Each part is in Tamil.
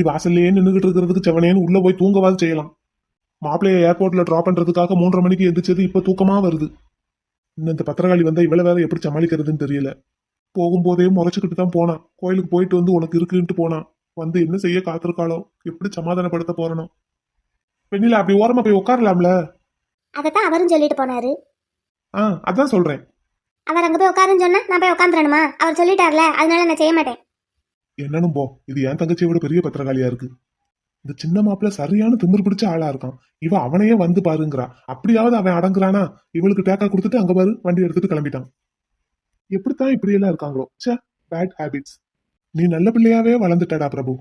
இப்படி வாசல்லையே நின்றுகிட்டு இருக்கிறதுக்கு செவனேன்னு உள்ள போய் தூங்கவாது செய்யலாம். மாப்பிள்ளைய ஏர்போர்ட்ல டிராப் பண்றதுக்காக மூன்றரை மணிக்கு எந்திரிச்சது இப்ப தூக்கமா வருது. இன்னும் இந்த பத்திரகாளி வந்தா இவ்வளவு வேற எப்படி சமாளிக்கிறதுன்னு தெரியல. போகும்போதே முறைச்சுக்கிட்டு தான் போனான். கோயிலுக்கு போயிட்டு வந்து உனக்கு இருக்குன்ட்டு போனான். வந்து என்ன செய்ய காத்திருக்காளோ? எப்படி சமாதானப்படுத்த போறனோ? வெண்ணிலா அப்படி ஓரமா போய் உட்காரலாம்ல? அதைத்தான் அவரும் சொல்லிட்டு போனாரு. ஆ அதான் சொல்றேன். அவர் அங்க போய் உட்காருன்னு சொன்னா நான் போய் உட்காந்துடணுமா அவர் சொல்லிட்டார்ல அதனால நான் செய்ய மாட்டேன். என்னன்னு போ. இது என் தங்கச்சியை விட பெரிய பத்திரகாளியா இருக்கு. இந்த சின்ன மாப்பிள்ள சரியான திமிரு பிடிச்ச ஆளா இருக்கான். இவ அவனையே வந்து பாருங்கிறா. அப்படியாவது அவன் அடங்குறானா? இவளுக்கு டேக்கா கொடுத்துட்டு அங்க பாரு வண்டி எடுத்துட்டு கிளம்பிட்டான். எப்படித்தான் இப்படி எல்லாம் இருக்காங்களோ. ச்சே பேட் ஹேபிட்ஸ் நீ நல்ல பிள்ளையாவே வளர்ந்துட்டடா பிரபு.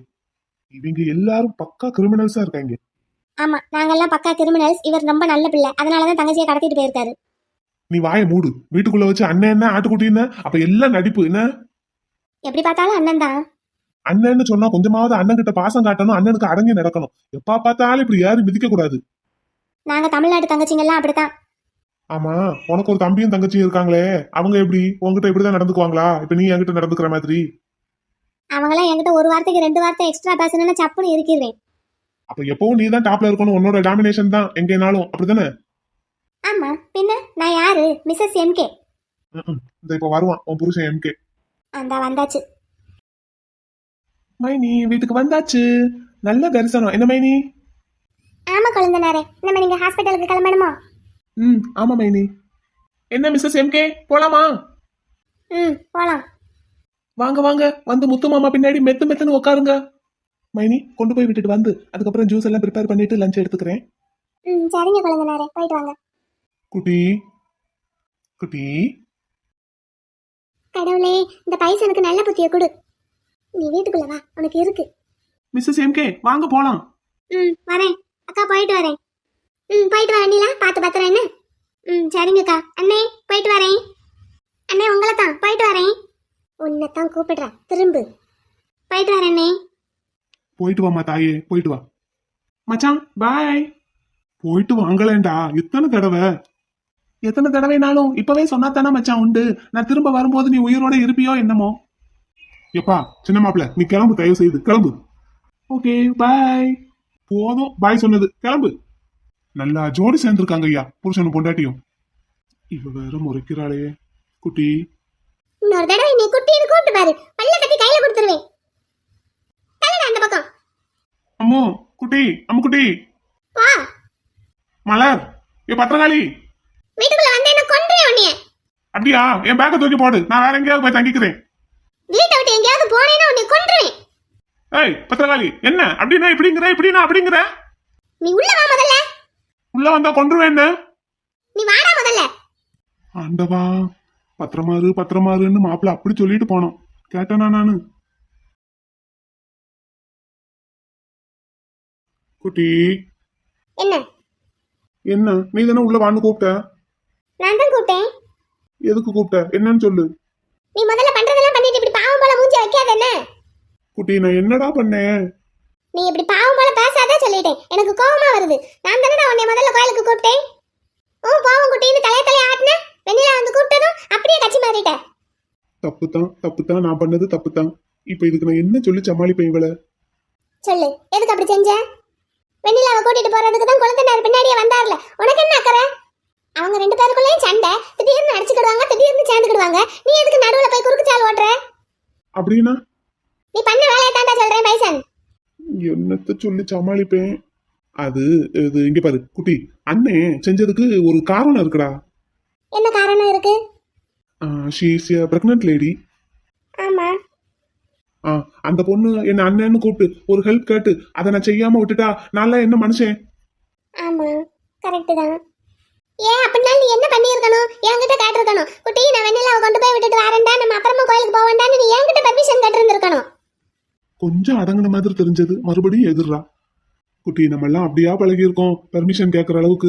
இவங்க எல்லாரும் பக்கா கிரிமினல்ஸா இருக்காங்க. ஆமா நாங்கெல்லாம் பக்கா கிரிமினல்ஸ் இவர் ரொம்ப நல்ல பிள்ளை. அதனாலதான் தங்கச்சியை கடத்திட்டு போயிருக்காரு. நீ வாயை மூடு. வீட்டுக்குள்ள வச்சு அண்ணன் என்ன ஆட்டுக்குட்டி என்ன? அப்ப எல்லாம் நடிப்பு என்ன? எப்படி பார்த்தாலும் அண்ணன் தான் அண்ணன்னு சொன்னா கொஞ்சமாவது அண்ணன் கிட்ட பாசம் காட்டணும் அண்ணனுக்கு அடங்கி நடக்கணும். எப்பா பார்த்தாலும் இப்படி யாரும் மிதிக்க கூடாது நாங்க தமிழ்நாட்டு தங்கச்சிங்கெல்லாம் அப்படித்தான். ஆமா உனக்கு ஒரு தம்பியும் தங்கச்சியும் இருக்காங்களே அவங்க எப்படி? உன்கிட்ட இப்படிதான் நடந்துக்குவாங்களா? இப்ப நீ என்கிட்ட நடந்துக்கிற மாதிரி. அவங்களாம் என்கிட்ட ஒரு வார்த்தைக்கு ரெண்டு வார்த்தை எக்ஸ்ட்ரா பேசணும்னு சப்புன்னு இருக்கிறேன் அப்ப எப்பவும் நீ தான் டாப்ல இருக்கணும் உன்னோட டாமினேஷன் தான் எங்கேனாலும் அப்படிதானே ஆமா பின்ன நான் யாரு? Mrs MK. இந்த இப்ப வருவான் உன் புருஷன் எம்கே அந்த வந்தாச்சு. மைனி வீட்டுக்கு வந்தாச்சு. நல்ல தரிசனம். என்ன மைனி? ஆமா குழந்தைனாரே. நம்ம நீங்க ஹாஸ்பிட்டலுக்கு கிளம்பணுமா? ம் ஆமா மைனி. என்ன மிஸ்ஸஸ் எம்கே போலாமா? ம் போலாம். வாங்க வாங்க. வந்து முத்து மாமா பின்னாடி மெத்து மெத்துன்னு உட்காருங்க மைனி கொண்டு போய் விட்டுட்டு வந்து. அதுக்கப்புறம் ஜூஸ் எல்லாம் ப்ரிப்பேர் பண்ணிட்டு லஞ்ச் எடுத்துக்கிறேன். ம் சரிங்க குழந்தைனாரே. போயிட்டு வாங்க. குட்டி குட்டி. கடவுளே இந்த பைசனுக்கு நல்ல புத்திய கொடு. நீ வீட்டுக்குள்ள வா உனக்கு இருக்கு. மிஸ்ஸஸ் எம்கே வாங்க போலாம். ம் வரேன். அக்கா போயிட்டு வரேன். ம் போயிட்டு வரேன் நீலா பார்த்து பத்திரம் என்ன? ம் சரிங்கக்கா அண்ணே போயிட்டு வரேன். அண்ணே உங்களை தான் போயிட்டு வரேன். உன்னை தான் கூப்பிடுறேன். திரும்பு. போயிட்டு வரேன் அண்ணே. போயிட்டு வாமா தாயே. போயிட்டு வா. மச்சான் பாய் போயிட்டு வாங்கலேண்டா எத்தனை தடவை? எத்தனை தடவைனாலும் இப்பவே சொன்னா தானே மச்சான் உண்டு. நான் திரும்ப வரும்போது நீ உயிரோட இருப்பியோ என்னமோ? எப்பா சின்ன மாப்பிள்ள நீ கிளம்பு தயவு செய்து கிளம்பு. ஓகே பாய் போதும் பாய் சொன்னது. கிளம்பு. நல்லா ஜோடி சேர்ந்திருக்காங்க ஐயா புருஷனும் பொண்டாட்டியும். இவ வேற முறைக்கிறாளே குட்டி. இன்னொரு தடவை நீ குட்டின்னு கூப்பிட்டு பாரு. பல்ல கட்டி கையில கொடுத்துருவேன். அந்த பக்கம். அம்மு குட்டி அம்மு குட்டி. வா மலர் ஏ பத்திரகாளி. வீட்டுக்குள்ள வந்து என்ன கொன்றே உன்னைய. அப்படியா என் பேக்கை தூக்கி போடு. நான் வேற எங்கேயாவது போய் தங்கிக்கிறேன். வீட்டை விட்டு எங்கேயாவது போனேன்னா உன்னை கொன்றுவேன். ஏய் பத்திரகாளி என்ன? அப்படின்னா இப்படிங்கிற இப்படின்னா அப்படிங்கிற? நீ உள்ள வா முதல்ல. உள்ள வந்தா என்ன? நீ வாடா முதல்ல. ஆண்டவா பத்திரமாரு பத்திரமாருன்னு மாப்பிள்ள அப்படி சொல்லிட்டு போனோம் கேட்டனா நானு? குட்டி. என்ன? என்ன? நீ தானே உள்ள வான்னு கூப்பிட்ட? நான் தான் கூப்பிட்டேன். எதுக்கு கூப்பிட்ட? என்னன்னு சொல்லு. நீ முதல்ல இப்படி வைக்காத என்ன குட்டி நான் என்னடா பண்ணேன் நீ இப்படி பாவம் போல பேசாத சொல்லிட்டேன். எனக்கு கோவமா வருது. நான் தானடா உன்னை முதல்ல கோயிலுக்கு கூப்பிட்டேன்? ஓ பாவம் குட்டின்னு தலைய தலைய ஆட்டின? வெண்ணிலா வந்து கூப்பிட்டதும் அப்படியே கட்சி மாறிட்ட. தப்பு தான் தப்பு தான் நான் பண்ணது தப்பு தான் இப்ப இதுக்கு நான் என்ன சொல்லி சமாளிப்பேன் இவளை? சொல்லு. எதுக்கு அப்படி செஞ்ச? வெண்ணிலாவை கூட்டிட்டு போறதுக்கு தான் குழந்தைனார் பின்னாடியே வந்தார்ல. உனக்கு என்ன அக்கறை? அவங்க ரெண்டு பேருக்குள்ளேயும் சண்டை. திடீர்னு அடிச்சுக்கிடுவாங்க திடீர்னு சேர்ந்துக்கிடுவாங்க. நீ எதுக்கு நடுவுல போய் குறுக்கு சால் ஓட்டுற? அப்படின்னா? நீ பண்ண வேலையை தாண்டா சொல்றேன் பைசன் என்னத்த சொல்லி சமாளிப்பேன்? அது இது இங்க பாரு குட்டி. அண்ணே செஞ்சதுக்கு ஒரு காரணம் இருக்குடா. என்ன காரணம் இருக்கு? She is a pregnant lady ஆமா. அந்த பொண்ணு என்ன அண்ணன்னு கூப்பிட்டு ஒரு ஹெல்ப் கேட்டு அதை நான் செய்யாம விட்டுட்டா நான் என்ன மனுஷன்? ஆமா கரெக்ட் தான். ஏன் அப்படின்னா நீ என்ன பண்ணியிருக்கணும்? என்கிட்ட கேட்டிருக்கணும். குட்டி நான் வெண்ணிலாவை கொண்டு போய் விட்டுட்டு வரேன்டா. நம்ம அப்புறமா கோயிலுக்கு போவேண்டான்னு நீ என்கிட்ட பர்மிஷன் கேட்டிருந்திருக்கணும். கொஞ்சம் அடங்கின மாதிரி தெரிஞ்சது. மறுபடியும் எதிர்றா. குட்டி நம்ம எல்லாம் அப்படியா பழகியிருக்கோம்? பெர்மிஷன் கேட்கற அளவுக்கு.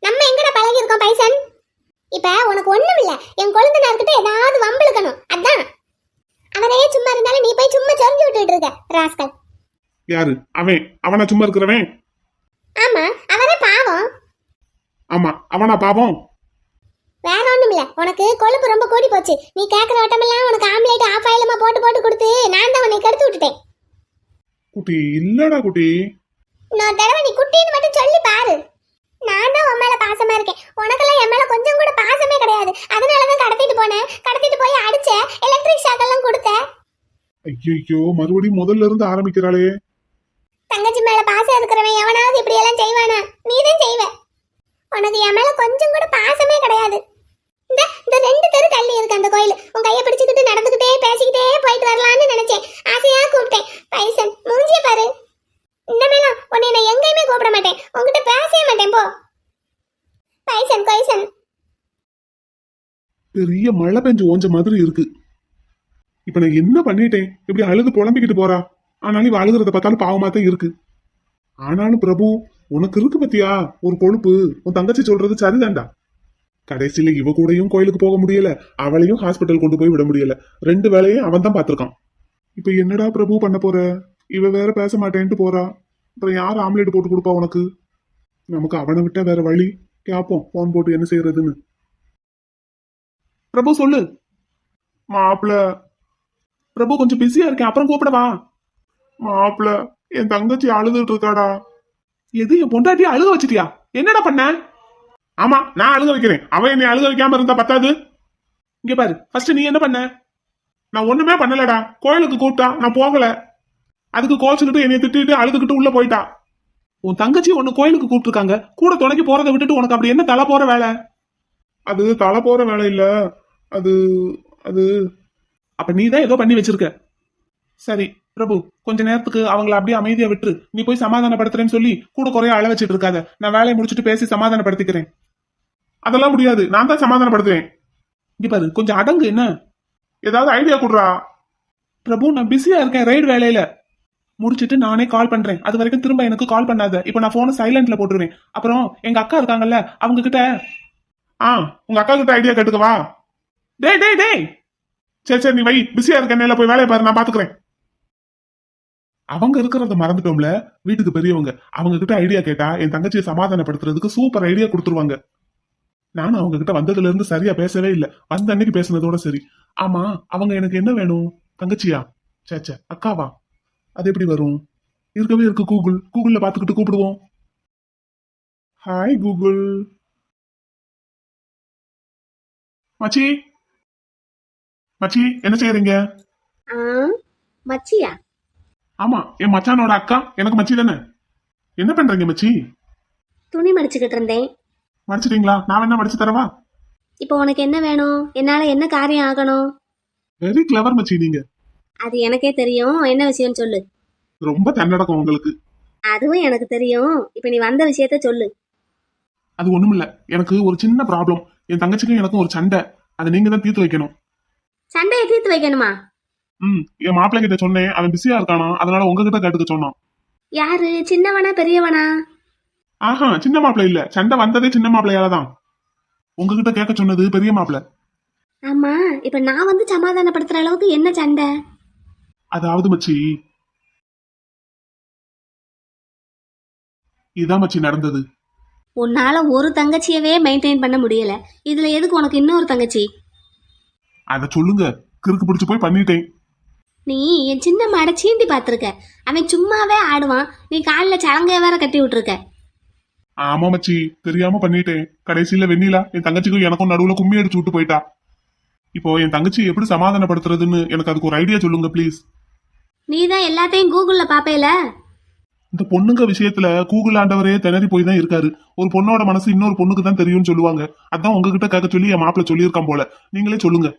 நம்ம எங்கட பழகி இருக்கோம் பைசன்? இப்ப உனக்கு ஒண்ணும் இல்ல. என் கொழுந்தனார்கிட்ட ஏதாவது வம்பிழுக்கணும். அதான். அவரே சும்மா இருந்தாலும் நீ போய் சும்மா சொரிஞ்சு விட்டுட்டு இருக்க ராஸ்கல். யாரு? அவன். அவனா சும்மா இருக்கிறவன்? ஆமா. ஆமா அவனா பாவம். வேற ஒண்ணும் இல்ல உனக்கு கொழுப்பு ரொம்ப கூடி போச்சு. நீ கேக்குற வட்டமெல்லாம் உனக்கு ஆம்லேட் ஆஃப் ஆயிலமா போட்டு போட்டு கொடுத்து நான் தான் உன்னை கெடுத்து விட்டுட்டேன். குட்டி இல்லடா குட்டி. இன்னொரு தடவை நீ குட்டின்னு மட்டும் சொல்லி பாரு. நான் தான் உன் மேல பாசமா இருக்கேன். உனக்கெல்லாம் என் மேல கொஞ்சம் கூட பாசமே கிடையாது. அதனால தான் கடத்திட்டு போனேன். கடத்திட்டு போய் அடிச்ச எலக்ட்ரிக் ஷாக் எல்லாம் கொடுத்த ஐயோ மறுபடியும் முதல்ல இருந்து ஆரம்பிக்கிறாளே. தங்கச்சி மேல பாசம் இருக்கிறவன் எவனாவது இப்படி எல்லாம் செய்வானா? நீ தான் செய்வ. உனக்கு என் மேல கொஞ்சம் கூட பாசமே கிடையாது. இந்த இந்த ரெண்டு தெரு தள்ளி இருக்கு அந்த கோயில். உன் கையை பிடிச்சுக்கிட்டு நடந்துக்கிட்டே பேசிக்கிட்டே போயிட்டு வரலாம்னு நினைச்சேன். ஆசையா கூப்பிட்டேன். பைசன் மூஞ்சிய பாரு. இனிமேலாம் உன்னை நான் எங்கேயுமே கூப்பிட மாட்டேன். உன்கிட்ட பேசவே மாட்டேன் போ. பைசன் கொய்சன். பெரிய மழை பெஞ்சு ஓஞ்ச மாதிரி இருக்கு. இப்ப நான் என்ன பண்ணிட்டேன்? இப்படி அழுது புலம்பிக்கிட்டு போறா. ஆனாலும் இவ அழுகுறத பார்த்தாலும் பாவமா தான் இருக்கு. ஆனாலும் பிரபு உனக்கு இருக்கு பத்தியா? ஒரு கொழுப்பு. உன் தங்கச்சி சொல்றது சரிதான்டா. கடைசியில இவ கூடயும் கோயிலுக்கு போக முடியல. அவளையும் ஹாஸ்பிட்டல் கொண்டு போய் விட முடியல. ரெண்டு வேலையும் அவன் தான் பாத்திருக்கான் இப்ப என்னடா பிரபு பண்ண போற? இவ வேற பேச மாட்டேன்ட்டு போறா. அப்புறம் யார் ஆம்லேட் போட்டு கொடுப்பா உனக்கு? நமக்கு அவனை விட்டா வேற வழி. கேப்போம் போன் போட்டு என்ன செய்யறதுன்னு. பிரபு சொல்லு. மாப்பிள. பிரபு கொஞ்சம் பிஸியா இருக்கேன். அப்புறம் கூப்பிடவா மாப்பிள என் தங்கச்சி அழுதுட்டு இருக்காடா. எது என் பொண்டாட்டி அழுக வச்சிட்டியா? என்னடா பண்ண? ஆமா நான் அழுக வைக்கிறேன். அவன் என்னை அழுக வைக்காம இருந்தா பத்தாது. இங்க பாரு ஃபர்ஸ்ட் நீ என்ன பண்ண? நான் ஒண்ணுமே பண்ணலடா. கோயிலுக்கு கூப்பிட்டா நான் போகல. அதுக்கு கோச்சுக்கிட்டு என்னை திட்டிட்டு அழுதுகிட்டு உள்ள போயிட்டா. உன் தங்கச்சி ஒன்னு கோயிலுக்கு கூப்பிட்டுருக்காங்க. கூட துணைக்கு போறதை விட்டுட்டு உனக்கு அப்படி என்ன தலை போற வேலை? அது தலை போற வேலை இல்ல. அது அது. அப்ப நீ தான் ஏதோ பண்ணி வச்சிருக்க. சரி பிரபு கொஞ்ச நேரத்துக்கு அவங்கள அப்படியே அமைதியா விட்டுரு. நீ போய் சமாதானப்படுத்துறேன்னு சொல்லி கூட குறைய அழ வச்சிட்டு இருக்காத. நான் வேலையை முடிச்சுட்டு பேசி சமாதானப்படுத்திக்கிறேன். அதெல்லாம் முடியாது. நான் தான் சமாதானப்படுத்துவேன். இங்க பாரு கொஞ்சம் அடங்கு என்ன? ஏதாவது ஐடியா கொடுறா. பிரபு நான் பிஸியா இருக்கேன் ரைடு வேலையில. முடிச்சிட்டு நானே கால் பண்றேன். அது வரைக்கும் திரும்ப எனக்கு கால் பண்ணாத. இப்போ நான் போனை சைலண்ட்ல போட்டுருவேன். அப்புறம் எங்க அக்கா இருக்காங்கல்ல அவங்க கிட்ட ஆ உங்க அக்கா கிட்ட ஐடியா கேட்டுக்கவா டேய் டேய் டேய். சரி சரி நீ வை. பிஸியா இருக்க நேரில் போய் வேலையை பாரு நான் பாத்துக்கிறேன். அவங்க இருக்கிறத மறந்துட்டோம்ல? வீட்டுக்கு பெரியவங்க. அவங்க கிட்ட ஐடியா கேட்டா என் தங்கச்சியை சமாதானப்படுத்துறதுக்கு சூப்பர் ஐடியா கொடுத்துருவாங்க. நானும் அவங்க கிட்ட வந்ததுல இருந்து சரியா பேசவே இல்லை. வந்த அன்னைக்கு பேசுனதோட சரி. ஆமா அவங்க எனக்கு என்ன வேணும்? தங்கச்சியா? சேச்சே அக்காவா? அது எப்படி வரும்? இருக்கவே இருக்கு கூகுள். கூகுள்ல பாத்துக்கிட்டு கூப்பிடுவோம். Hi Google. மச்சி? மச்சி என்ன செய்யறீங்க மச்சியா? ஆமா என் மச்சானோட அக்கா எனக்கு மச்சி தானே? என்ன பண்றீங்க மச்சி? துணி மடிச்சுக்கிட்டு இருந்தேன். மடிச்சிட்டீங்களா? நான் என்ன மடிச்சு தரவா? இப்போ உனக்கு என்ன வேணும்? என்னால என்ன காரியம் ஆகணும்? வெரி கிளவர் மச்சி நீங்க. அது எனக்கே தெரியும். என்ன விஷயம்னு சொல்லு. ரொம்ப தன்னடக்கம் உங்களுக்கு. அதுவும் எனக்கு தெரியும். இப்போ நீ வந்த விஷயத்த சொல்லு. அது ஒண்ணுமில்ல. எனக்கு ஒரு சின்ன ப்ராப்ளம் என் தங்கச்சிக்கும் எனக்கும் ஒரு சண்டை. அதை நீங்க தான் தீர்த்து வைக்கணும். சண்டையை தீர்த்து வைக்கணுமா? ம் என் மாப்பிள்ளை கிட்ட சொன்னேன். அவன் பிஸியா இருக்கானா? அதனால உங்ககிட்ட கேட்டுக்க சொன்னான். யாரு? சின்னவனா பெரியவனா? ஆஹா சின்ன மாப்பிள்ளை இல்ல. சண்டை வந்ததே சின்ன மாப்பிள்ளையால தான். உங்ககிட்ட கேட்க சொன்னது பெரிய மாப்பிள்ளை. ஆமா இப்போ நான் வந்து சமாதானப்படுத்துற அளவுக்கு என்ன சண்டை? அதாவது மச்சி இதான் மச்சி நடந்தது. உன்னால ஒரு தங்கச்சியவே மெயின்டைன் பண்ண முடியல. இதுல எதுக்கு உனக்கு இன்னொரு தங்கச்சி? அத சொல்லுங்க. கிறுக்கு பிடிச்சு போய் பண்ணிட்டேன். நீ என் சின்ன மாடை சீண்டி பார்த்துருக்க. அவன் சும்மாவே ஆடுவான். நீ காலில் சலங்கைய வேற கட்டி விட்டுருக்க. ஆமா மச்சி. தெரியாம பண்ணிட்டேன். கடைசியில வெண்ணிலா என் தங்கச்சிக்கும் எனக்கும் நடுவுல கும்மி அடிச்சு விட்டு போயிட்டா. இப்போ என் தங்கச்சி எப்படி சமாதானப்படுத்துறதுன்னு எனக்கு அதுக்கு ஒரு ஐடியா சொல்லுங்க ப்ளீஸ் நீ தான் எல்லாத்தையும் கூகுளில் பார்ப்பேல இந்த பொண்ணுங்க விஷயத்துல கூகுள் ஆண்டவரே திணறி போய் தான் இருக்காரு. ஒரு பொண்ணோட மனசு இன்னொரு பொண்ணுக்கு தான் தெரியும்னு சொல்லுவாங்க. அதான் உங்ககிட்ட கேட்க சொல்லி என் மாப்பிள்ள சொல்லியிருக்கான் போல. நீங்களே சொல்லுங்க.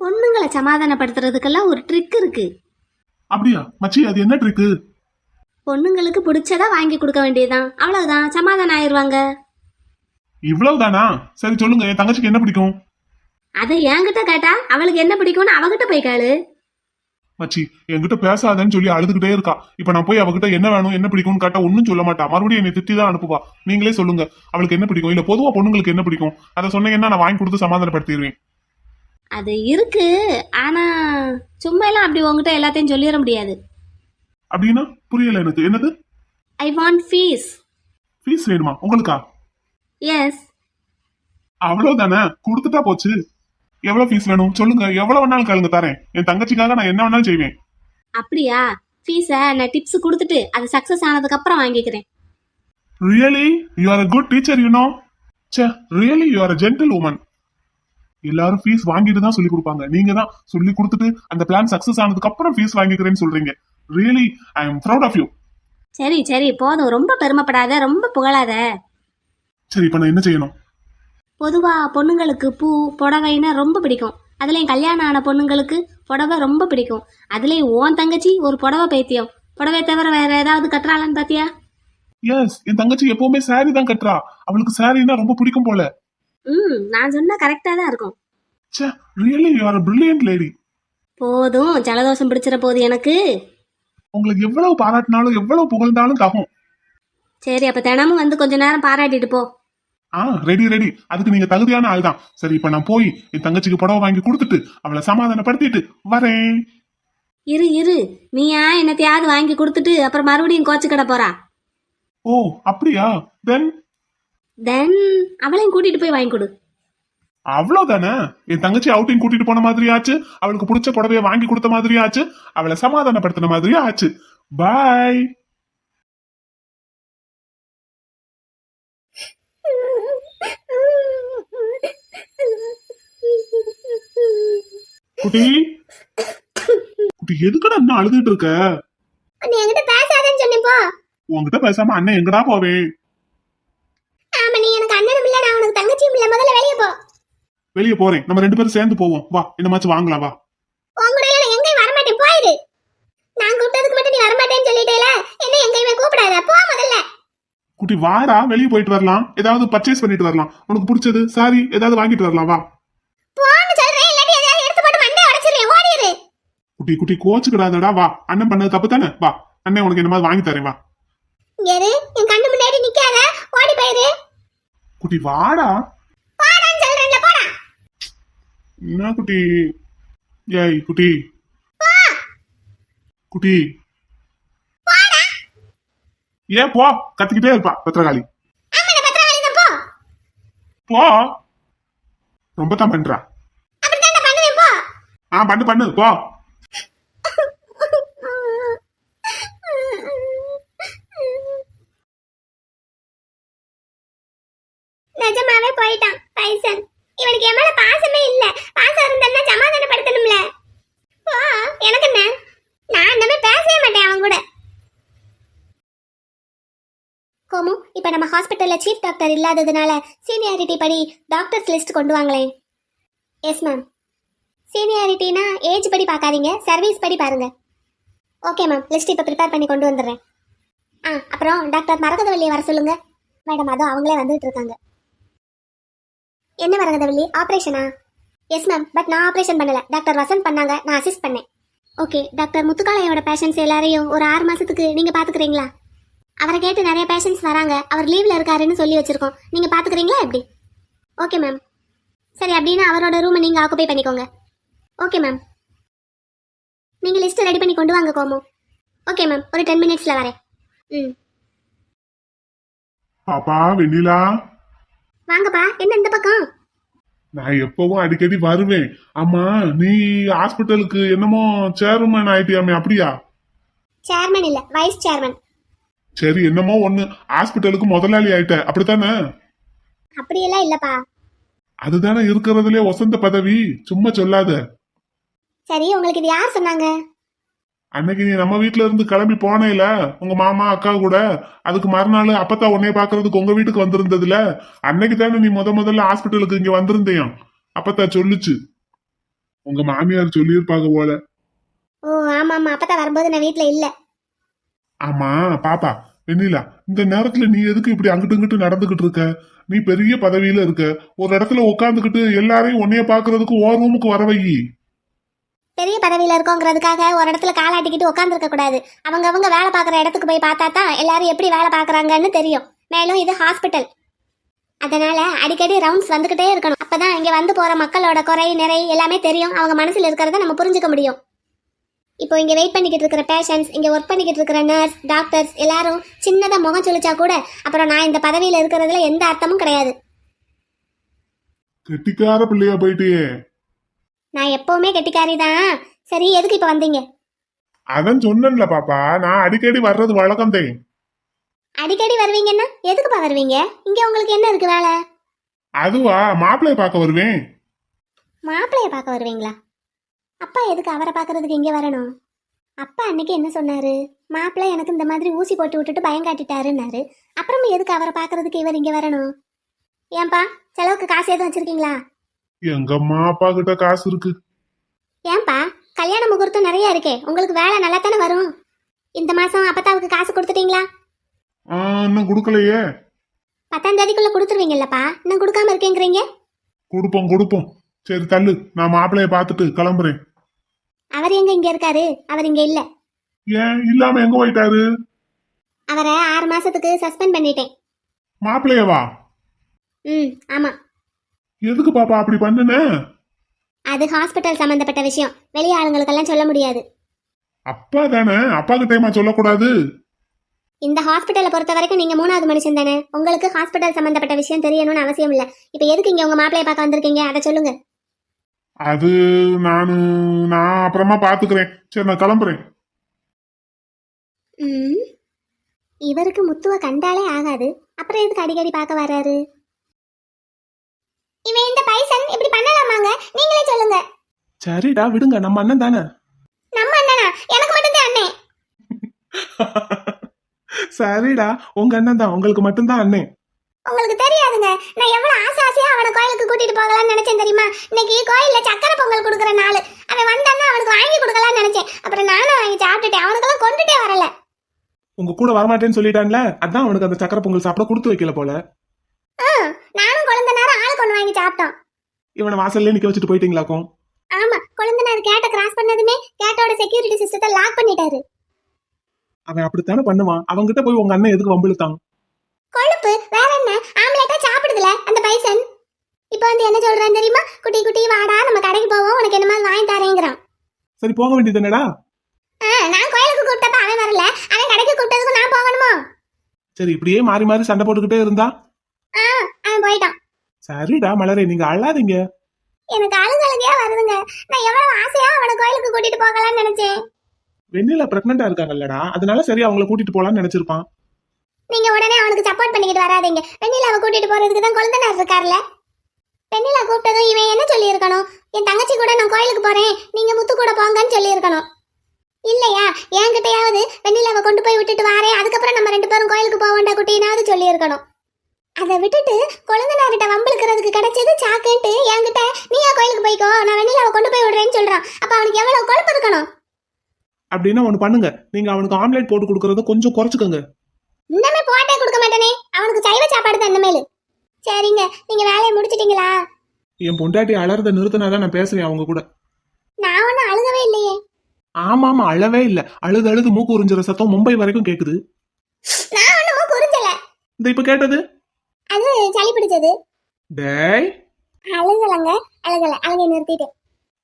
பொண்ணுங்களை சமாதானப்படுத்துறதுக்கெல்லாம் ஒரு ட்ரிக் இருக்கு. அப்படியா? மச்சி அது என்ன ட்ரிக்கு பொண்ணுங்களுக்கு பிடிச்சதா வாங்கி கொடுக்க வேண்டியதுதான். அவ்வளவுதான். சமாதானம் ஆயிருவாங்க இவ்வளவுதானா? சரி சொல்லுங்க. என் தங்கச்சிக்கு என்ன பிடிக்கும்? அதை என்கிட்ட கேட்டா அவளுக்கு என்ன பிடிக்கும்னு அவகிட்ட போய் கேளு. மச்சி என்கிட்ட பேசாதேன்னு சொல்லி அழுதுகிட்டே இருக்கா. இப்ப நான் போய் அவகிட்ட என்ன வேணும் என்ன பிடிக்கும்னு கேட்டா ஒன்னும் சொல்ல மாட்டா. மறுபடியும் என்னை திட்டி தான் அனுப்புவா. நீங்களே சொல்லுங்க. அவளுக்கு என்ன பிடிக்கும்? இல்ல பொதுவா பொண்ணுங்களுக்கு என்ன பிடிக்கும்? அதை சொன்னீங்கன்னா நான் வாங்கி கொடுத்து சமாதானப்படுத்திடுவேன். அது இருக்கு ஆனா சும்மா எல்லாம் அப்படி உங்ககிட்ட எல்லாத்தையும் சொல்லிட முடியாது. அப்படின்னா புரியல எனக்கு. என்னது? ஐ வாண்ட் ஃபீஸ் ஃபீஸ் வேணுமா? உங்களுக்கா? எஸ் அவ்வளவுதானே? கொடுத்துட்டா போச்சு. எவ்வளவு ஃபீஸ் வேணும்? சொல்லுங்க. எவ்வளவு வேணாலும் கேளுங்க தரேன். என் தங்கச்சிக்காக நான் என்ன வேணாலும் செய்வேன். அப்படியா? ஃபீஸை நான் டிப்ஸ் கொடுத்துட்டு அது சக்ஸஸ் ஆனதுக்கு அப்புறம் வாங்கிக்கிறேன். Really you are a good teacher you know ச்சே really you are a gentlewoman எல்லாரும் ஃபீஸ் வாங்கிட்டு தான் சொல்லி கொடுப்பாங்க. நீங்க தான் சொல்லி கொடுத்துட்டு அந்த பிளான் சக்சஸ் ஆனதுக்கு அப்புறம் ஃபீஸ் வாங்கிக்கிறேன்னு சொல்றீங்க. Really I am proud of you சரி சரி போதும். ரொம்ப பெருமைப்படாத ரொம்ப புகழாத. சரி இப்ப நான் என்ன செய்யணும்? பொதுவா பொண்ணுங்களுக்கு பூ புடவைன்னா ரொம்ப பிடிக்கும். அதுலயும் கல்யாணம் ஆன பொண்ணுங்களுக்கு புடவை ரொம்ப பிடிக்கும். அதுலயும் ஓன் தங்கச்சி ஒரு புடவை பைத்தியம். புடவை தவிர வேற ஏதாவது கட்டுறாளான்னு பாத்தியா? எஸ் என் தங்கச்சி எப்பவுமே saree தான் கட்டுறா. அவளுக்கு சாரின்னா ரொம்ப பிடிக்கும் போல. ம் நான் சொன்னா கரெக்டா தான் இருக்கும். ச்சே really you are a brilliant lady போதும் ஜலதோஷம் பிடிச்சிட போகுது எனக்கு. உங்களுக்கு எவ்வளவு பாராட்டினாலும் எவ்வளவு புகழ்ந்தாலும் தகும். சரி அப்ப தினமும் வந்து கொஞ்ச நேரம் பாராட்டிட்டு போ. ஆ ரெடி ரெடி அதுக்கு நீங்க தகுதியான ஆள் தான். சரி இப்ப நான் போய் என் தங்கச்சிக்கு புடவை வாங்கி கொடுத்துட்டு அவளை சமாதானப்படுத்திட்டு வரேன். இரு இரு. நீயா என்னத்தையாவது வாங்கி கொடுத்துட்டு அப்புறம் மறுபடியும் கோச்சு கடை போறா. ஓ அப்படியா? தென் தென் அவளையும் கூட்டிட்டு போய் வாங்கி கொடு. அவ்வளவுதானே? என் தங்கச்சி அவுட்டிங் கூட்டிட்டு போன மாதிரி ஆச்சு அவளுக்கு பிடிச்ச புடவைய வாங்கி கொடுத்த மாதிரி ஆச்சு அவளை சமாதானப்படுத்தின மாதிரி ஆச்சு. பாய் குட்டி குட்டி எதுக்குடா இன்னும் அழுதுட்டு இருக்க? நீ என்கிட்ட பேசாதேன்னு சொன்னேன் போ. உன்கிட்ட பேசாம அண்ணன் எங்கடா போவேன் ஆமா நீ எனக்கு அண்ணனும் இல்ல நான் உனக்கு தங்கச்சியும் இல்ல முதல்ல வெளியே போ வெளியே போறேன். நம்ம ரெண்டு பேரும் சேர்ந்து போவோம். வா என்னமாச்சும் வாங்கலாம் வா. குட்டி வாடா. வெளியே போயிட்டு வரலாம். ஏதாவது பர்ச்சேஸ் பண்ணிட்டு வரலாம். உனக்கு பிடிச்சது. சாரி ஏதாவது வாங்கிட்டு வரலாம். வா. குட்டி குட்டி கோச்சுக்கிடாதடா. வா. அண்ணன் பண்ணது தப்பு தானே வா. அண்ணன் உனக்கு என்ன மாதிரி வாங்கி தரேன். வா. என் கண்ணு முன்னாடி நிக்காத. ஓடி போயிரு. குட்டி வாடா. என்ன குட்டி ஏய் குட்டி குட்டி ஏன் போ கத்திக்கிட்டே இருப்பா பத்திரகாளி போ ரொம்ப தான் பண்றா ஆ பண்ணு பண்ணு போ நிஜமாவே போயிட்டான் பைசன் இவனுக்கு என் மேல பாசமே இல்ல பாசம் இருந்தா சமாதானப்படுத்தணும்ல போ எனக்கு என்ன நான் இனிமே பேசவே மாட்டேன் அவன் கூட கோமு இப்ப நம்ம ஹாஸ்பிட்டல்ல சீஃப் டாக்டர் இல்லாததுனால சீனியாரிட்டி படி டாக்டர்ஸ் லிஸ்ட் கொண்டு வாங்களேன். எஸ் மேம் சீனியாரிட்டினா ஏஜ் படி பார்க்காதீங்க சர்வீஸ் படி பாருங்க. ஓகே மேம் லிஸ்ட் இப்போ ப்ரிப்பேர் பண்ணி கொண்டு வந்துடுறேன். ஆ அப்புறம் டாக்டர் மரகதவல்லியை வர சொல்லுங்க. மேடம் அதோ அவங்களே வந்துட்டு இருக்காங்க. என்ன மரகதவல்லி ஆப்ரேஷனா எஸ் மேம் பட் நான் ஆப்ரேஷன் பண்ணல. டாக்டர் வசந்த் பண்ணாங்க. நான் அசிஸ்ட் பண்ணேன். ஓகே டாக்டர் முத்துக்காலையோட பேஷன்ஸ் எல்லாரையும் ஒரு ஆறு மாசத்துக்கு நீங்க பாத்துக்கிறீங்களா? அவரை கேட்டு நிறைய பேஷண்ட்ஸ் வராங்க. அவர் லீவ்ல இருக்காருன்னு சொல்லி வச்சிருக்கோம். நீங்க பாத்துக்கிறீங்களா எப்படி? ஓகே மேம் சரி அப்படின்னா அவரோட ரூமை நீங்க ஆக்குபை பண்ணிக்கோங்க. ஓகே மேம் நீங்க லிஸ்ட் ரெடி பண்ணி கொண்டு வாங்க கோமு. ஓகே மேம் ஒரு டென் மினிட்ஸ்ல வரேன். ம். பாப்பா வெண்ணிலா. வாங்கப்பா. என்ன இந்த பக்கம்? நான் எப்பவும் அடிக்கடி வருவேன். ஆமா நீ ஹாஸ்பிட்டலுக்கு என்னமோ சேர்மன் ஆயிட்டியாமே அப்படியா? சேர்மன் இல்ல வைஸ் சேர்மன் சரி என்னமோ ஒண்ணு. ஹாஸ்பிட்டலுக்கு முதலாளி ஆயிட்ட. அப்படித்தானே? அப்படியெல்லாம் இல்லப்பா. அதுதானே இருக்கிறதுலே வசந்த பதவி. சும்மா சொல்லாத. சரி உங்களுக்கு இது யார் சொன்னாங்க? அன்னைக்கு நீ நம்ம வீட்ல இருந்து கிளம்பி போனேல உங்க மாமா அக்கா கூட. அதுக்கு மறுநாள் அப்பத்தா உன்னைய பாக்குறதுக்கு உங்க வீட்டுக்கு வந்திருந்ததுல. அன்னைக்கு தானே நீ முத முதல்ல ஹாஸ்பிட்டலுக்கு இங்க வந்திருந்தேன் அப்பத்தா சொல்லுச்சு. உங்க மாமியார் சொல்லியிருப்பாங்க போல. ஓ ஆமா ஆமா அப்பதான் வரும்போது நான் வீட்ல இல்ல. ஆமா பாப்பா வெண்ணிலா இந்த நேரத்துல நீ எதுக்கு இப்படி அங்கிட்டு இங்கிட்டு நடந்துகிட்டு இருக்க? நீ பெரிய பதவியில இருக்க. ஒரு இடத்துல உட்காந்துக்கிட்டு எல்லாரையும் உன்னைய பாக்குறதுக்கு ஓ ரூமுக்கு வர வை. பெரிய பதவியில இருக்கோங்கிறதுக்காக ஒரு இடத்துல காலாட்டிக்கிட்டு உட்காந்துருக்க கூடாது. அவங்க அவங்க வேலை பார்க்குற இடத்துக்கு போய் பார்த்தா தான் எல்லாரும் எப்படி வேலை பார்க்குறாங்கன்னு தெரியும். மேலும் இது ஹாஸ்பிட்டல் அதனால அடிக்கடி ரவுண்ட்ஸ் வந்துகிட்டே இருக்கணும். அப்பதான் இங்க வந்து போற மக்களோட குறை நிறை எல்லாமே தெரியும். அவங்க மனசுல இருக்கிறத நம்ம புரிஞ்சுக்க முடியும். இப்போ இங்க வெயிட் பண்ணிக்கிட்டு இருக்கிற பேஷண்ட்ஸ் இங்க ஒர்க் பண்ணிக்கிட்டு இருக்கிற நர்ஸ் டாக்டர்ஸ் எல்லாரும் சின்னதா முகம் சுழிச்சா கூட அப்புறம் நான் இந்த பதவியில இருக்கிறதுல எந்த அர்த்தமும் கிடையாது. கெட்டிக்கார பிள்ளையா போயிட்டியே. நான் எப்பவுமே கெட்டிக்காரி தான் சரி எதுக்கு இப்போ வந்தீங்க? அதான் சொன்னேன்ல பாப்பா நான் அடிக்கடி வர்றது வழக்கம் தான் அடிக்கடி வருவீங்கன்னா எதுக்குப்பா வருவீங்க? இங்க உங்களுக்கு என்ன இருக்கு வேலை? அதுவா மாப்பிள்ளைய பார்க்க வருவேன். மாப்பிள்ளைய பார்க்க வருவீங்களா? அப்பா எதுக்கு அவரை பார்க்கறதுக்கு இங்கே வரணும்? அப்பா அன்னைக்கு என்ன சொன்னாரு? மாப்பிள்ளை எனக்கு இந்த மாதிரி ஊசி போட்டு விட்டுட்டு பயம் காட்டிட்டாருன்னாரு. அப்புறம் எதுக்கு அவரை பார்க்கறதுக்கு இவர் இங்கே வரணும்? ஏன்பா செலவுக்கு காசு எதுவும் வச்சிருக்கீங்களா? எங்க அம்மா அப்பா கிட்ட காசு இருக்கு. ஏன்பா கல்யாண முகூர்த்தம் நிறைய இருக்கே. உங்களுக்கு வேலை நல்லா தானே வரும்? இந்த மாசம் அப்பத்தாவுக்கு காசு கொடுத்துட்டீங்களா? ஆ, இன்னும் கொடுக்கலையே. பத்தாம் தேதிக்குள்ள கொடுத்துருவீங்கல்லப்பா. இன்னும் கொடுக்காம இருக்கேங்கிறீங்க? கொடுப்போம் கொடுப்போம். சரி தள்ளு. நான் மாப்பிள்ளைய பார்த்துட்டு கிளம்புறேன். அவர் எங்க இங்க இருக்காரு? அவர் இங்க இல்ல. ஏன்? இல்லாம எங்க போயிட்டாரு? அவரை ஆறு மாசத்துக்கு சஸ்பெண்ட் பண்ணிட்டேன். மாப்பிள்ளையவா? ம் ஆமா. எதுக்கு பாப்பா அப்படி பண்ணுன? அது ஹாஸ்பிட்டல் சம்பந்தப்பட்ட விஷயம். வெளி ஆளுங்களுக்கெல்லாம் சொல்ல முடியாது. அப்பா தானே. அப்பா கிட்டேமா சொல்லக்கூடாது? இந்த ஹாஸ்பிட்டலை பொறுத்த வரைக்கும் நீங்க மூணாவது மனுஷன் தானே. உங்களுக்கு ஹாஸ்பிட்டல் சம்பந்தப்பட்ட விஷயம் தெரியணும்னு அவசியம் இல்ல. இப்போ எதுக்கு இங்க உங்க மாப்பிளைய பார்க்க வந்திருக்கீங்க? அதை சொல்லுங்க. அது நானு நான் அப்புறமா பாத்துக்கிறேன். சரி நான் கிளம்புறேன். ம். இவருக்கு முத்துவ கண்டாலே ஆகாது. அப்புறம் எதுக்கு அடிக்கடி பார்க்க வர்றாரு? இவன் இந்த பைசன் இப்படி பண்ணலாமாங்க? நீங்களே சொல்லுங்க. சரிடா விடுங்க. நம்ம அண்ணன் தானே? நம்ம அண்ணனா? எனக்கு மட்டும் தான் அண்ணே. சரிடா. உங்க அண்ணன் தான். உங்களுக்கு மட்டும்தான் அண்ணன் உங்களுக்கு தெரியாதுங்க. நான் எவ்வளவு ஆசை ஆசையா அவனை கோயிலுக்கு கூட்டிட்டு போகலாம்னு நினைச்சேன் தெரியுமா? இன்னைக்கு கோயில்ல சக்கரை பொங்கல் கொடுக்குற நாள். அவன் வந்தான்னா அவனுக்கு வாங்கி கொடுக்கலாம்னு நினைச்சேன். அப்புறம் நானும் வாங்கி சாப்பிட்டுட்டேன். அவனுக்கெல்லாம் கொண்டுட்டே வரல. உங்க கூட வரமாட்டேன்னு சொல்லிட்டான்ல? அதான் அவனுக்கு அந்த சக்கரை பொங்கல் சாப்பிட கொடுத்து வைக்கல போல. நானும் குழந்தை நேரம் ஆளுக்கு ஒன்று வாங்கி சாப்பிட்டோம். இவனை வாசல்ல நிக்க வச்சுட்டு போயிட்டீங்களாக்கும்? ஆமா குழந்தைனார் கேட்ட கிராஸ் பண்ணதுமே கேட்டோட செக்யூரிட்டி சிஸ்டத்தை லாக் பண்ணிட்டாரு. அவன் அப்படித்தானே பண்ணுவான்? அவன்கிட்ட போய் உங்க அண்ணன் எதுக்கு வம்பிழுத்தான்? கொழுப்பு வேற என்ன? ஆம்லேட்டா சாப்பிடுதுல அந்த பைசன்? இப்போ வந்து என்ன சொல்றான் தெரியுமா? குட்டி குட்டி வாடா நம்ம கடைக்கு போவோம் உனக்கு என்ன மாதிரி வாங்கி தரேங்கிறான். சரி போக வேண்டியது என்னடா நான் கோயிலுக்கு கூப்பிட்டப்ப அவன் வரல. அவன் கடைக்கு கூப்பிட்டதுக்கு நான் போகணுமோ? சரி இப்படியே மாறி மாறி சண்டை போட்டுக்கிட்டே இருந்தா? ஆ அவன் போயிட்டான். சரிடா மலரே நீங்க அழாதீங்க. எனக்கு அழுகழுகையா வருதுங்க. நான் எவ்வளவு ஆசையா அவனை கோயிலுக்கு கூட்டிட்டு போகலாம்னு நினைச்சேன். வெண்ணிலா பிரெக்னண்டா இருக்காங்கல்லடா. அதனால சரி அவங்கள கூட்டிட்டு போலாம்னு நினைச்சிருப்பான். நீங்க உடனே அவனுக்கு சப்போர்ட் பண்ணிக்கிட்டு வராதீங்க. வெண்ணிலாவை கூட்டிட்டு போறதுக்கு தான் கொழுந்தனார் இருக்கார்ல? வெண்ணிலா கூப்பிட்டதும் இவன் என்ன சொல்லியிருக்கணும்? என் தங்கச்சி கூட நான் கோயிலுக்கு போறேன். நீங்க முத்து கூட போங்கன்னு சொல்லியிருக்கணும். இல்லையா? என்கிட்டயாவது வெண்ணிலாவை கொண்டு போய் விட்டுட்டு வாரேன். அதுக்கப்புறம் நம்ம ரெண்டு பேரும் கோயிலுக்கு போவோண்டா குட்டினாவது சொல்லியிருக்கணும். அதை விட்டுட்டு குழந்தைனார்கிட்ட வம்பிழுக்கிறதுக்கு கிடைச்சது சாக்குன்ட்டு என்கிட்ட நீயா கோயிலுக்கு போய்க்கோ. நான் வெண்ணிலாவை கொண்டு போய் விடுறேன்னு சொல்றான். அப்ப அவனுக்கு எவ்வளவு குழப்பம் இருக்கணும்? அப்படின்னா ஒண்ணு பண்ணுங்க. நீங்க அவனுக்கு ஆம்லேட் போட்டு கொடுக்கறத கொஞ்சம் குறைச்சுக்கோங்க. இன்னமே போட்டே கொடுக்க மாட்டேனே. அவனுக்கு சைவ சாப்பாடு தான் இனிமேல். சரிங்க நீங்க வேலையை முடிச்சிட்டீங்களா? என் பொண்டாட்டி அலறத நிறுத்தினாதான் நான் பேசுவேன் அவங்க கூட. நான் ஒன்றும் அழுகவே இல்லையே. ஆமா ஆமா அழவே இல்ல. அழுது அழுது மூக்கு உறிஞ்சுற சத்தம் மும்பை வரைக்கும் கேக்குது. நான் ஒன்றும் புரிஞ்சல இந்த இப்ப கேட்டது? அது சளி பிடிச்சது. டேய். அழுகலங்க அழுகல. அழுகை நிறுத்திட்டேன்.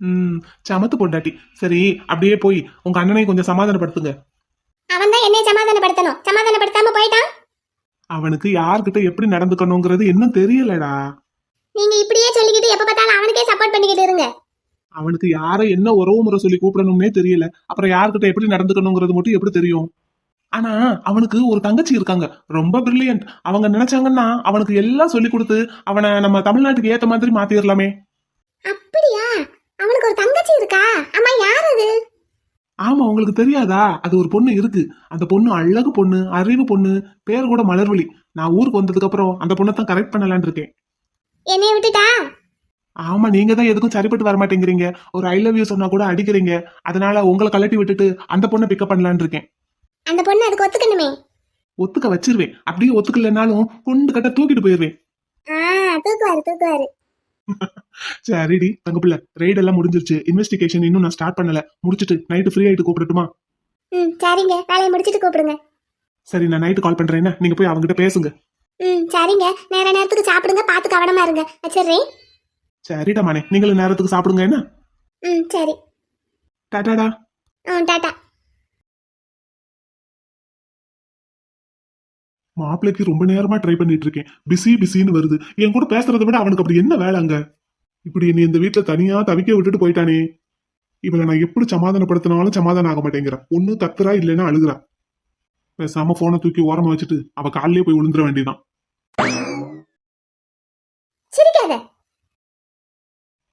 ம் சமத்து பொண்டாட்டி. சரி அப்படியே போய் உங்க அண்ணனை கொஞ்சம் சமாதானப்படுத்துங்க. அவன் தான் என்னை சமாதானப்படுத்தணும். சமாதானப்படுத்தாம போயிட்டான்? அவனுக்கு யார்கிட்ட எப்படி நடந்துக்கணுங்கிறது இன்னும் தெரியலடா. நீங்க இப்படியே சொல்லிக்கிட்டு எப்ப பார்த்தாலும் அவனுக்கே சப்போர்ட் பண்ணிக்கிட்டு இருங்க. அவனுக்கு யாரை என்ன உறவு முறை சொல்லி கூப்பிடணும்னே தெரியல. அப்புறம் யார்கிட்ட எப்படி நடந்துக்கணுங்கிறது மட்டும் எப்படி தெரியும்? ஆனா அவனுக்கு ஒரு தங்கச்சி இருக்காங்க. ரொம்ப பிரில்லியன்ட் அவங்க நினைச்சாங்கன்னா அவனுக்கு எல்லாம் சொல்லி கொடுத்து அவனை நம்ம தமிழ்நாட்டுக்கு ஏத்த மாதிரி மாத்திரலாமே. அப்படியா? அவனுக்கு ஒரு தங்கச்சி இருக்கா? அம்மா யார் அது? ஆமா உங்களுக்கு தெரியாதா? அது ஒரு பொண்ணு இருக்கு. அந்த பொண்ணு அழகு பொண்ணு அறிவு பொண்ணு பேர் கூட மலர்விழி. நான் ஊருக்கு வந்ததுக்கு அப்புறம் அந்த பொண்ணை தான் கரெக்ட் பண்ணலான்னு இருக்கேன். என்னைய விட்டுட்டா? ஆமா நீங்க தான் எதுக்கும் சரிப்பட்டு வர மாட்டேங்கிறீங்க. ஒரு ஐ லவ் யூ சொன்னா கூட அடிக்கிறீங்க. அதனால உங்களை கலட்டி விட்டுட்டு அந்த பொண்ணை பிக்கப் பண்ணலான்னு இருக்கேன். அந்த பொண்ணு அதுக்கு ஒத்துக்கணுமே. ஒத்துக்க வச்சிருவேன். அப்படியே ஒத்துக்கலைன்னாலும் கொண்டு கட்ட தூக்கிட்டு போயிருவேன் தூக்குவாரு தூக்குவாரு. சரிடி தங்க பிள்ளை ரெய்ட் எல்லாம் முடிஞ்சிருச்சு. இன்வெஸ்டிகேஷன் இன்னும் நான் ஸ்டார்ட் பண்ணல. முடிச்சிட்டு நைட்டு ஃப்ரீ ஆயிட்டு கூப்பிடட்டுமா? ம் சரிங்க. வேலையை முடிச்சிட்டு கூப்பிடுங்க. சரி நான் நைட்டு கால் பண்றேன். என்ன? நீங்க போய் அவங்ககிட்ட பேசுங்க. ம் சரிங்க. நேர நேரத்துக்கு சாப்பிடுங்க பார்த்து கவனமா இருங்க. வச்சிடுறேன். சரிடா மானே நீங்களும் நேரத்துக்கு சாப்பிடுங்க என்ன? ம் சரி. டாட்டாடா. ம் டாட்டா. மாப்பிள்ளைக்கு ரொம்ப நேரமா ட்ரை பண்ணிட்டு இருக்கேன் பிஸி பிஸின்னு வருது. என் கூட பேசுறதை விட அவனுக்கு அப்படி என்ன வேலை அங்க? இப்படி என்னை இந்த வீட்டுல தனியா தவிக்க விட்டுட்டு போயிட்டானே. இவளை நான் எப்படி சமாதானப்படுத்தினாலும் சமாதானம் ஆக மாட்டேங்கிறா. ஒண்ணு கத்துறா இல்லைன்னா அழுகுறா. பேசாம போனை தூக்கி ஓரமா வச்சுட்டு அவ காலிலே போய் விழுந்துட வேண்டியதான்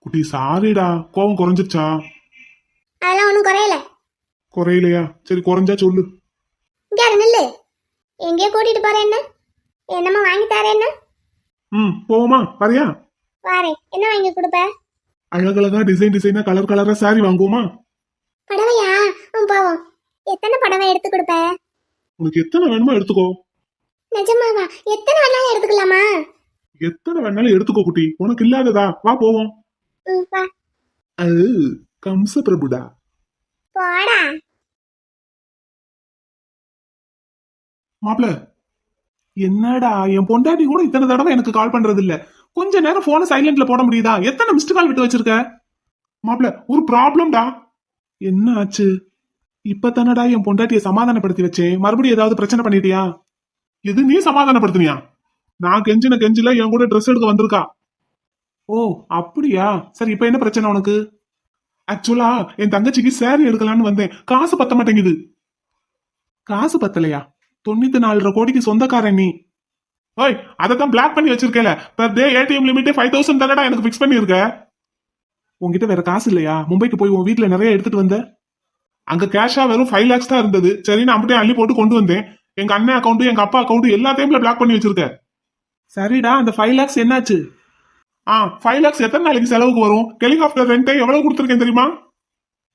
குட்டி சாரிடா. கோவம் குறைஞ்சிருச்சா? அதெல்லாம் ஒன்றும் குறையல. குறையலையா? சரி குறைஞ்சா சொல்லு. எங்கேயோ கூட்டிட்டு போறேன் என்ன? என்னம்மா வாங்கி தரேன் என்ன? ம் போவோமா? வரியா? வாரேன். என்ன வாங்கி கொடுப்ப? அழகழகா டிசைன் டிசைனா கலர் கலரா சாரி வாங்குவோமா? புடவையா? ம் போவோம். எத்தனை புடவை எடுத்து கொடுப்ப? உனக்கு எத்தனை வேணுமோ எடுத்துக்கோ. நிஜமாவா? எத்தனை வேணாலும் எடுத்துக்கலாமா? எத்தனை வேணாலும் எடுத்துக்கோ குட்டி. உனக்கு இல்லாததா? வா போவோம். ம் வா. அது கம்ச பிரபுடா. போடா. மாப்பிள என்னடா என் பொண்டாட்டி கூட இத்தனை தடவை எனக்கு கால் பண்றது இல்ல கொஞ்ச நேரம் போனை சைலண்ட்ல போட முடியுதா? எத்தனை மிஸ்டு கால் விட்டு வச்சிருக்க? மாப்பிள ஒரு ப்ராப்ளம்டா என்ன ஆச்சு? இப்ப தானடா என் பொண்டாட்டிய சமாதானப்படுத்தி வச்சேன். மறுபடியும் ஏதாவது பிரச்சனை பண்ணிட்டியா? எது நீ சமாதானப்படுத்தினியா? நான் கெஞ்சின கெஞ்சில என் கூட ட்ரெஸ் எடுக்க வந்திருக்கா? ஓ அப்படியா? சரி இப்ப என்ன பிரச்சனை உனக்கு? ஆக்சுவலா என் தங்கச்சிக்கு சேரீ எடுக்கலான்னு வந்தேன். காசு பத்த மாட்டேங்குது. காசு பத்தலையா? தொண்ணூத்தி நாலரை கோடிக்கு சொந்தக்காரன் நீ. ஓய் அதை தான் பிளாக் பண்ணி வச்சிருக்கல. பர் டே ஏடிஎம் லிமிட்டே ஃபைவ் தௌசண்ட் தானடா எனக்கு ஃபிக்ஸ் பண்ணியிருக்க? உங்ககிட்ட வேற காசு இல்லையா? மும்பைக்கு போய் உன் வீட்டில் நிறைய எடுத்துட்டு வந்த? அங்க கேஷா வெறும் ஃபைவ் லேக்ஸ் தான் இருந்தது. சரி நான் அப்படியே அள்ளி போட்டு கொண்டு வந்தேன். எங்க அண்ணன் அக்கௌண்ட் எங்க அப்பா அக்கௌண்ட் எல்லாத்தையும் பிளாக் பண்ணி வச்சிருக்க. சரிடா அந்த ஃபைவ் லேக்ஸ் என்னாச்சு? ஆ ஃபைவ் லேக்ஸ் எத்தனை நாளைக்கு செலவுக்கு வரும்? ஹெலிகாப்டர் ரெண்டே எவ்வளவு கொடுத்துருக்கேன் தெரியுமா?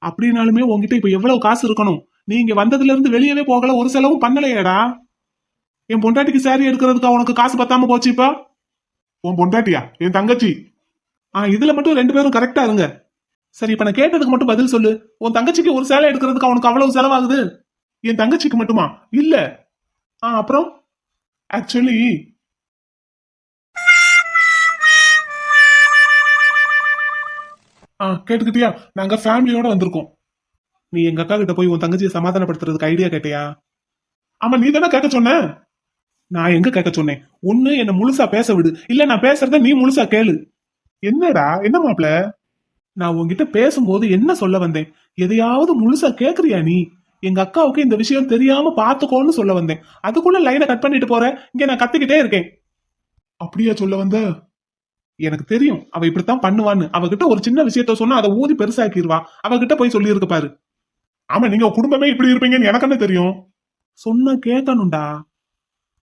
அப்படின்னாலுமே உங்ககிட்ட இப்ப எவ்வளவு காசு இருக்கணும்? நீங்க வந்ததுல இருந்து வெளியவே போகல ஒரு செலவும் பண்ணலையேடா. என் பொண்டாட்டிக்கு சாரி எடுக்கிறதுக்கு உனக்கு காசு பத்தாம போச்சு இப்ப? உன் பொண்டாட்டியா? என் தங்கச்சி? ஆ இதுல மட்டும் ரெண்டு பேரும் கரெக்டா இருங்க. சரி இப்ப நான் கேட்டதுக்கு மட்டும் பதில் சொல்லு. உன் தங்கச்சிக்கு ஒரு சேலை எடுக்கிறதுக்கு அவனுக்கு அவ்வளவு செலவாகுது? என் தங்கச்சிக்கு மட்டுமா? இல்ல. ஆ அப்புறம்? ஆக்சுவலி ஆ கேட்டுக்கிட்டியா? நாங்க ஃபேமிலியோட வந்திருக்கோம். நீ எங்க அக்கா கிட்ட போய் உன் தங்கச்சியை சமாதானப்படுத்துறதுக்கு ஐடியா கேட்டியா? ஆமா நீ தானே கேட்க சொன்ன? நான் எங்க கேட்க சொன்னேன்? ஒண்ணு என்ன முழுசா பேச விடு. இல்ல நான் பேசுறத நீ முழுசா கேளு. என்னடா என்ன மாப்பிள? நான் உன்கிட்ட பேசும்போது என்ன சொல்ல வந்தேன்? எதையாவது முழுசா கேக்குறியா நீ? எங்க அக்காவுக்கு இந்த விஷயம் தெரியாம பாத்துக்கோன்னு சொல்ல வந்தேன். அதுக்குள்ள லைனை கட் பண்ணிட்டு போற. இங்க நான் கத்துக்கிட்டே இருக்கேன். அப்படியா சொல்ல வந்த? எனக்கு தெரியும். அவ இப்படித்தான் பண்ணுவான்னு. அவகிட்ட ஒரு சின்ன விஷயத்த சொன்னா அதை ஊதி பெருசாக்கிடுவா அவகிட்ட போய் சொல்லியிருக்கு பாரு. ஆமா நீங்க குடும்பமே இப்படி இருப்பீங்கன்னு எனக்கு என்ன தெரியும்? சொன்ன கேட்கணும்டா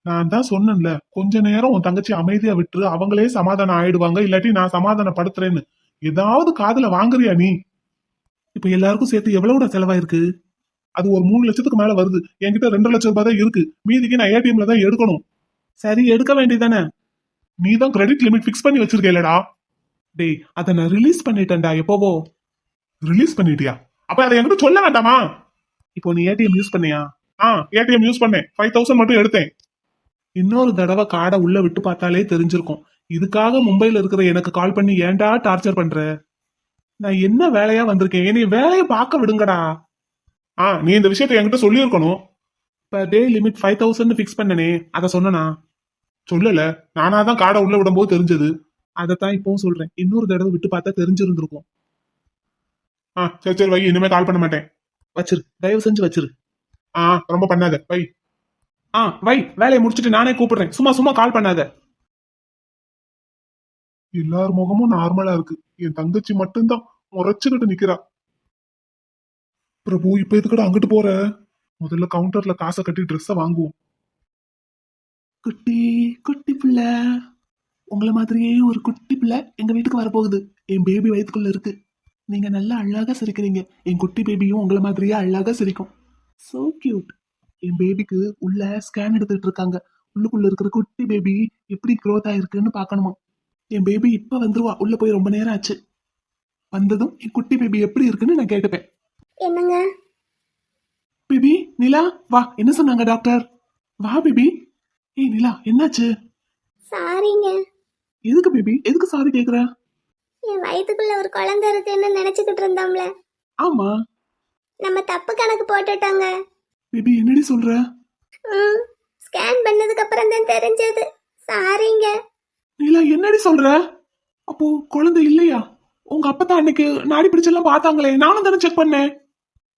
நான் தான் சொன்னேன்ல கொஞ்ச நேரம் உன் தங்கச்சி அமைதியா விட்டுரு அவங்களே சமாதானம் ஆயிடுவாங்க இல்லாட்டி நான் சமாதானப்படுத்துறேன்னு. ஏதாவது காதுல வாங்குறியா நீ? இப்ப எல்லாருக்கும் சேர்த்து எவ்வளவுடா செலவாயிருக்கு? அது ஒரு மூணு லட்சத்துக்கு மேல வருது. என்கிட்ட ரெண்டு லட்சம் ரூபாய் தான் இருக்கு. மீதிக்கு நான் ஏடிஎம்ல தான் எடுக்கணும். சரி எடுக்க வேண்டியதானே? நீ தான் கிரெடிட் லிமிட் ஃபிக்ஸ் பண்ணி வச்சிருக்கேலடா டேய் அதை நான் ரிலீஸ் பண்ணிட்டேன்டா எப்போவோ. ரிலீஸ் பண்ணிட்டியா? அப்ப அதை என்கிட்ட சொல்ல வேண்டாமா? இப்போ நீ ஏடிஎம் யூஸ் பண்ணியா? ஆ ஏடிஎம் யூஸ் பண்ணேன். ஃபைவ் தௌசண்ட் மட்டும் எடுத்தேன். இன்னொரு தடவை காடை உள்ள விட்டு பார்த்தாலே தெரிஞ்சிருக்கும். இதுக்காக மும்பையில இருக்கிற எனக்கு கால் பண்ணி ஏன்டா டார்ச்சர் பண்ற? நான் என்ன வேலையா வந்திருக்கேன்? என்னை வேலையை பார்க்க விடுங்கடா. ஆ நீ இந்த விஷயத்த என்கிட்ட சொல்லியிருக்கணும். இப்போ day limit five thousand fix பண்ணனே. அதை சொன்னனா? சொல்லல. நானா தான் காடை உள்ள விடும்போது தெரிஞ்சது. அதைத்தான் இப்பவும் சொல்றேன். இன்னொரு தடவை விட்டு பார்த்தா தெரிஞ்சிருந்திருக்கும். ஆ சரி சரி வை இனிமே கால் பண்ண மாட்டேன். வச்சிரு. தயவு செஞ்சு வச்சிரு. ஆ ரொம்ப பண்ணாத. வை. ஆ வை வேலையை முடிச்சிட்டு நானே கூப்பிடுறேன். சும்மா சும்மா கால் பண்ணாத. எல்லார் முகமும் நார்மலா இருக்கு. என் தங்கச்சி மட்டும்தான் முறைச்சுக்கிட்டு நிக்கிறா. பிரபு இப்ப எதுக்கடா அங்கிட்டு போற? முதல்ல கவுண்டர்ல காசை கட்டி ட்ரெஸ்ஸை வாங்குவோம். குட்டி குட்டி பிள்ளை. உங்களை மாதிரியே ஒரு குட்டி பிள்ளை எங்க வீட்டுக்கு வரப்போகுது. என் பேபி வயித்துக்குள்ள இருக்கு. நீங்க நல்லா அழகா சிரிக்கிறீங்க. என் குட்டி பேபியும் உங்களை மாதிரியே அழகா சிரிக்கும். சோ கியூட் என் பேபிக்கு உள்ள ஸ்கேன் எடுத்துட்டு இருக்காங்க. உள்ளுக்குள்ள இருக்கிற குட்டி பேபி எப்படி க்ரோத் ஆயிருக்குன்னு பார்க்கணுமா? என் பேபி இப்ப வந்துருவா. உள்ள போய் ரொம்ப நேரம் ஆச்சு. வந்ததும் என் குட்டி பேபி எப்படி இருக்குன்னு நான் கேட்டுப்பேன். என்னங்க? பேபி நிலா வா. என்ன சொன்னாங்க டாக்டர் வா பேபி ஏய் நிலா என்னாச்சு? சாரிங்க எதுக்கு பேபி எதுக்கு சாரி கேக்குற? என் வயித்துக்குள்ள ஒரு குழந்தை இருக்குன்னு நினைச்சுக்கிட்டு இருந்தோம்ல. ஆமா. நம்ம தப்பு கணக்கு போட்டுட்டோங்க. பேபி என்னடி சொல்ற? ம் ஸ்கேன் பண்ணதுக்கு அப்புறம் தான் தெரிஞ்சது. சாரிங்க நிலா என்னடி சொல்ற? அப்போ குழந்தை இல்லையா? உங்க அப்பா தான் அன்னைக்கு நாடி பிடிச்செல்லாம் பார்த்தாங்களே நானும் தானே செக் பண்ணேன்.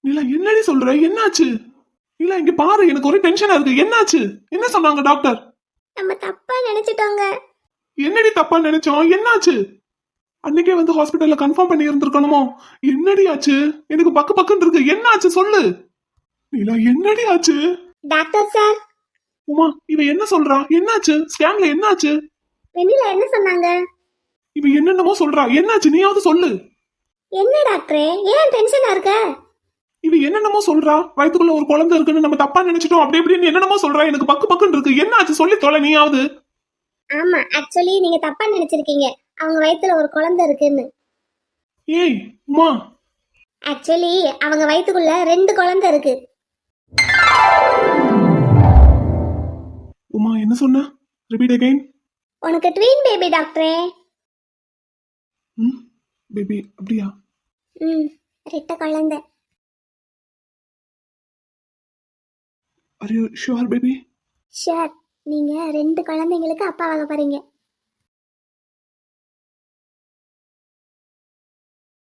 நீலா என்னடி சொல்ற? என்னாச்சு? இல்ல இங்க பாரு எனக்கு ஒரே டென்ஷனா இருக்கு. என்னாச்சு? என்ன சொன்னாங்க டாக்டர் நம்ம தப்பா நினைச்சிட்டோங்க. என்னடி தப்பா நினைச்சோம்? என்னாச்சு? அன்னைக்கே வந்து ஹாஸ்பிட்டல்ல கன்ஃபார்ம் பண்ணி இருந்திருக்கணுமோ? என்னடி ஆச்சு? எனக்கு பக்கு பக்குன்னு இருக்கு. என்னாச்சு சொல்லு? நீலா என்னடி ஆச்சு? Doctor sir. உமா இவ என்ன சொல்றா? என்னாச்சு? ஸ்கேன்ல என்னாச்சு? வெண்ணிலா என்ன சொன்னாங்க? இவ என்னென்னமோ சொல்றா. என்னாச்சு? நீயாவது சொல்லு. என்ன டாக்டரே? ஏன் டென்ஷனா இருக்க? இவ என்னென்னமோ சொல்றா. வயித்துக்குள்ள ஒரு குழந்தை இருக்குன்னு நம்ம தப்பா நினைச்சிட்டோம். அப்படி இப்படின்னு என்னென்னமோ சொல்றா. எனக்கு பக்கு பக்குன்னு இருக்கு. என்னாச்சு? சொல்லி தொலை நீயாவது. ஆமா ஆக்சுவலி நீங்க தப்பா நினைச்சிருக்கீங்க. அவங்க வயித்துல ஒரு குழந்தை இருக்குன்னு. ஏய் உமா. ஆக்சுவலி அவங்க வயித்துக்குள்ள ரெண்டு குழந்தை இருக்கு. உமா என்ன சொன்ன? ரிப்பீட் அகைன் உனக்கு ட்வீன் பேபி டாக்டரே ம் பேபி அப்படியா? ம் ரெட்ட குழந்தை. Are you sure baby shear நீங்க ரெண்டு குழந்தைங்களுக்கு அப்பா வாங்க போறீங்க.